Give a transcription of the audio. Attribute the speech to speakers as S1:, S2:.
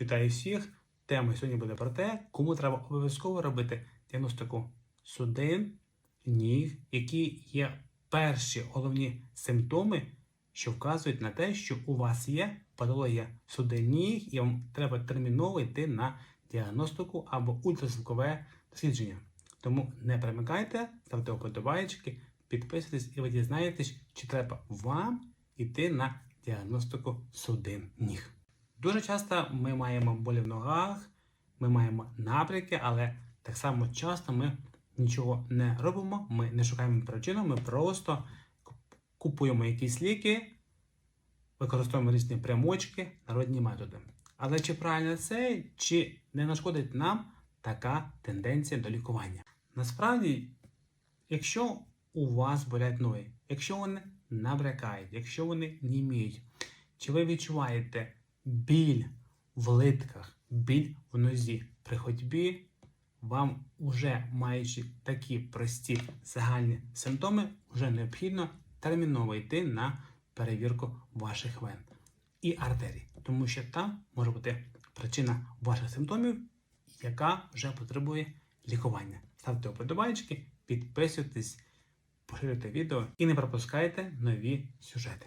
S1: Вітаю всіх! Тема сьогодні буде про те, кому треба обов'язково робити діагностику судин, ніг, які є перші головні симптоми, що вказують на те, що у вас є патологія судин ніг, і вам треба терміново йти на діагностику або ультразвукове дослідження. Тому не перемикайте, ставте вподобайки, підписуйтесь і ви дізнаєтесь, чи треба вам йти на діагностику судин ніг. Дуже часто ми маємо болі в ногах, ми маємо набряки, але так само часто ми нічого не робимо, ми не шукаємо причину, ми просто купуємо якісь ліки, використовуємо різні прямочки, народні методи. Але чи правильно це, чи не нашкодить нам така тенденція до лікування? Насправді, якщо у вас болять ноги, якщо вони набрякають, якщо вони німіють, чи ви відчуваєте біль в литках, біль в нозі при ходьбі, вам уже маючи такі прості загальні симптоми, вже необхідно терміново йти на перевірку ваших вен і артерій, тому що там може бути причина ваших симптомів, яка вже потребує лікування. Ставте вподобайки, підписуйтесь, поширюйте відео і не пропускайте нові сюжети.